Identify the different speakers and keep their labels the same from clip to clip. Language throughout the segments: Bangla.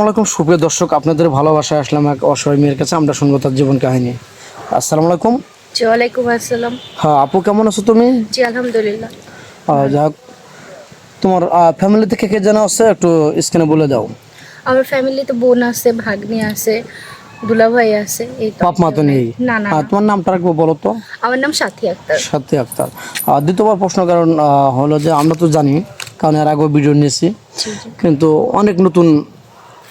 Speaker 1: আসসালামাইকুম সুপ্রিয় দর্শক আপনাদের ভালোবাসায় আসলাম এক অসহায় মেয়ের কাছে। আমরা শুনব তার জীবন কাহিনী। আসসালামু আলাইকুম
Speaker 2: জি ওয়ালাইকুম আসসালাম।
Speaker 1: হ্যাঁ আপু কেমন আছো তুমি?
Speaker 2: জি আলহামদুলিল্লাহ।
Speaker 1: যাক তোমার ফ্যামিলিতে কে কে জানা আছে একটু স্ক্রিনে বলে দাও।
Speaker 2: আমার ফ্যামিলিতে বোন আছে ভাগ্নি আছে দুলাভাই আছে এই
Speaker 1: বাপ মা তো নেই?
Speaker 2: না না
Speaker 1: তোমার নামটা একবার বলো তো?
Speaker 2: আমার নাম সাথী আক্তার।
Speaker 1: সাথী আক্তার। দ্বিতীয়বার প্রশ্ন কারণ হলো যে আমরা তো জানি কারণ এর আগেও ভিডিও নিয়েছি। কিন্তু অনেক নতুন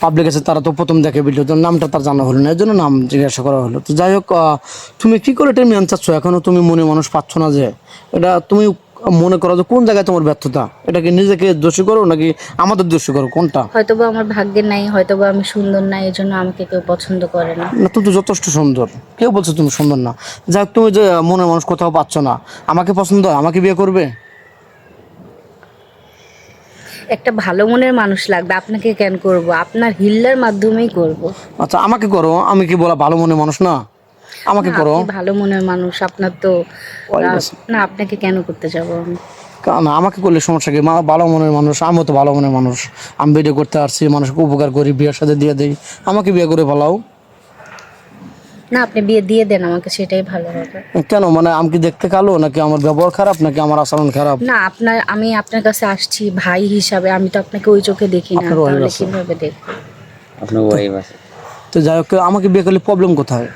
Speaker 1: পাবলিক আছে তারা তো প্রথম দেখে ভিডিও তো নামটা তার জানা হলো না এর জন্য নাম জিজ্ঞাসা করা হলো। তো যাই হোক তুমি কি করে এটা মেন চাচ্ছ এখনও তুমি মনে মানুষ পাচ্ছ না যে এটা তুমি মনে করো যে কোন জায়গায় তোমার ব্যর্থতা? এটা কি নিজেকে দোষী করো নাকি আমাদের দোষী করো? কোনটা?
Speaker 2: হয়তোবা আমার ভাগ্যে নাই হয়তোবা আমি সুন্দর নাই এই জন্য আমাকে কেউ পছন্দ করে না।
Speaker 1: না তুমি তো যথেষ্ট সুন্দর। কেউ বলছো তুমি সুন্দর না। যাই হোক তুমি যে মনে মানুষ কোথাও পাচ্ছ না আমাকে পছন্দ হয়, আমাকে বিয়ে করবে?
Speaker 2: একটা ভালো মনের মানুষ লাগবে আপনাকে কেন করব? আপনার হিল্লার মাধ্যমেই করব।
Speaker 1: আচ্ছা আমাকে করো আমি কি বলা ভালো মনের মানুষ না? আমাকে করো।
Speaker 2: ভালো মনের মানুষ আপনার তো না আপনাকে কেন করতে যাব আমি?
Speaker 1: না আমাকে করলে সমস্যা কি? ভালো মনের মানুষ আমিও তো ভালো মনের মানুষ। আমি ভিডিও করতে আসছি মানুষকে উপকার করি বিয়ের সাথে দিয়ে দিই। আমাকে বিয়ে করে ফেলাও।
Speaker 2: না আপনি বিয়ে দিয়ে দেন আমাকে সেটাই ভালো হবে।
Speaker 1: কেন? মানে আমি কি দেখতে কালো নাকি আমার ব্যবহার খারাপ নাকি আমার আচরণ খারাপ?
Speaker 2: না আপনার আমি আপনার কাছে আসছি ভাই হিসাবে আমি তো আপনাকে ওই চোখে দেখি না
Speaker 1: আপনার wife
Speaker 2: তাহলে
Speaker 1: আছে।
Speaker 2: কীভাবে দেখব?
Speaker 3: আপনার ওয়াইফ আছে।
Speaker 1: তো যাই হোক আমাকে বিয়ে করলে প্রবলেম কোথায়?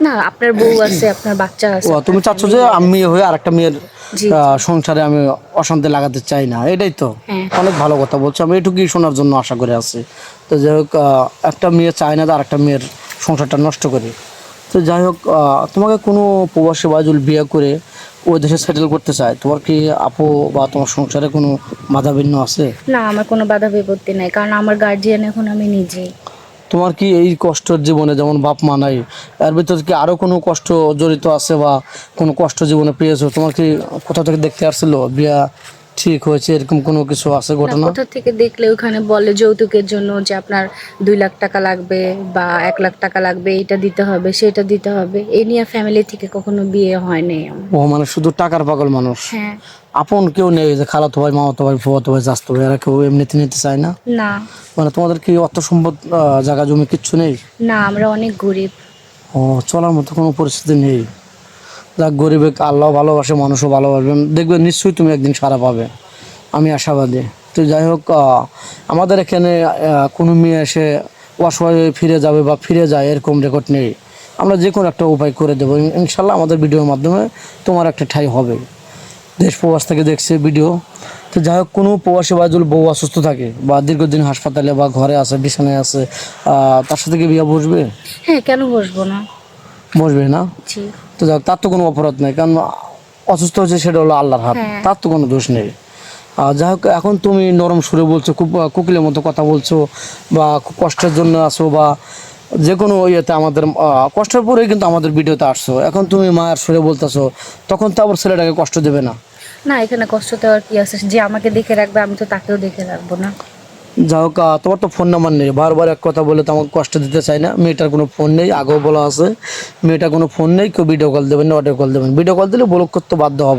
Speaker 2: না আপনার বউ আছে আপনার বাচ্চা আছে
Speaker 1: ও তুমি চাচ্ছ যে আমি মেয়ে হয়ে আরেকটা মেয়ের
Speaker 2: জি,
Speaker 1: আহ, সংসারে আমি অশান্তি লাগাতে চাই না এটাই তো।
Speaker 2: হ্যাঁ।
Speaker 1: অনেক ভালো কথা বলছো আমি এটুকুই শোনার জন্য আশা করে আছি। তো যাই হোক আহ, একটা মেয়ে চায় না যে আরেকটা মেয়ের সংসারটা নষ্ট করি। তো যাই হোক তোমাকে কোনো প্রবাসী বাজুল বিয়ে করে ওই দেশে সেটেল করতে চায় তোমার কি আপু বা তোমার সংসারে কোনো বাধা ভিন্ন আছে?
Speaker 2: না আমার কোনো বাধা বিপত্তি নাই কারণ আমার গার্জিয়ান এখন আমি নিজে।
Speaker 1: তোমার কি এই কষ্টের জীবনে যেমন বাপ মা নাই এর ভিতরে কি আরও কোনো কষ্ট জড়িত আছে বা কোনো কষ্ট জীবনে পেয়েছ? তোমার কি কোথাও থেকে দেখতে আসছিল বিয়া ঠিক হয়েছে এরকম কোনো কিছু আছে ঘটনা?
Speaker 2: কোথা থেকে দেখলে ওখানে বলে যৌতুকের জন্য যে আপনার দুই লাখ টাকা লাগবে বা এক লাখ টাকা লাগবে এটা দিতে হবে সেটা দিতে হবে? এই নিয়ে ফ্যামিলি থেকে কখনো বিয়ে হয় নাই
Speaker 1: ও মানে শুধু টাকার পাগল মানুষ?
Speaker 2: হ্যাঁ।
Speaker 1: আপন কেউ নেই যে খালাতো ভাই মামাতো ভাই ফুয়াতো ভাই চাস্তো ভাই এরা কেউ এমনিতে নিতে চায় না?
Speaker 2: না।
Speaker 1: মানে তোমাদের কি অর্থ সম্পদ জায়গা জমি কিচ্ছু নেই?
Speaker 2: না আমরা অনেক গরিব।
Speaker 1: ও চলার মতো কোনো পরিস্থিতি নেই। যাক, গরিবে আল্লাহ ভালোবাসে, মানুষও ভালোবাসবেন দেখবে নিশ্চয়ই তুমি একদিন সারা পাবে। আমি আশাবাদী। তো যাই হোক আমাদের এখানে কোনো মেয়ে এসে অসহায় হয়ে ফিরে যাবে বা ফিরে যায়, এরকম রেকর্ড নেই। আমরা যে কোনো একটা উপায় করে দেবো। ইনশাল্লাহ আমাদের ভিডিওর মাধ্যমে তোমার একটা ঠাই হবে। দেশ প্রবাস থেকে দেখছে ভিডিও তো যাই হোক, কোনো প্রবাসী বাজুল বউ অসুস্থ থাকে বা দীর্ঘদিন হাসপাতালে বা ঘরে আছে, বিছানায় আছে তার সাথে কি বিয়ে বসবে?
Speaker 2: হ্যাঁ কেন বসবো না?
Speaker 1: বসবে না? তো যাক তার তো কোনো অপরাধ নেই কারণ অসুস্থ হচ্ছে সেটা হলো আল্লাহর হাত
Speaker 2: হ্যাঁ।
Speaker 1: তার তো কোনো দোষ নেই। আর যাই হোক এখন তুমি নরম সুরে বলছো খুব কুকিলের মতো কথা বলছো বা খুব কষ্টের জন্য আসো বা যে কোনো ইয়েতে আমাদের কষ্টের পরেই কিন্তু আমাদের ভিডিওতে আসছো। এখন তুমি মায়ের সুরে বলতেছো তখন তো আবার ছেলেটাকে কষ্ট দেবে না।
Speaker 2: না এখানে কষ্ট দেওয়ার কি আছে? যে আমাকে দেখে রাখবে আমি তো তাকেও দেখে রাখব না।
Speaker 1: যাই হোক তোমার তো ফোন নাম্বার নেই। বারবার এক কথা বলে তো আমাকে কষ্ট দিতে চাই না। মেয়েটার কোনো ফোন নেই, আগেও বলা আছে। মেয়েটার কোনো ফোন নেই, কেউ ভিডিও কল দেবেন না অডিও কল দেবেন ভিডিও কল দিলে ব্লক, করতে বাধ্য হবে।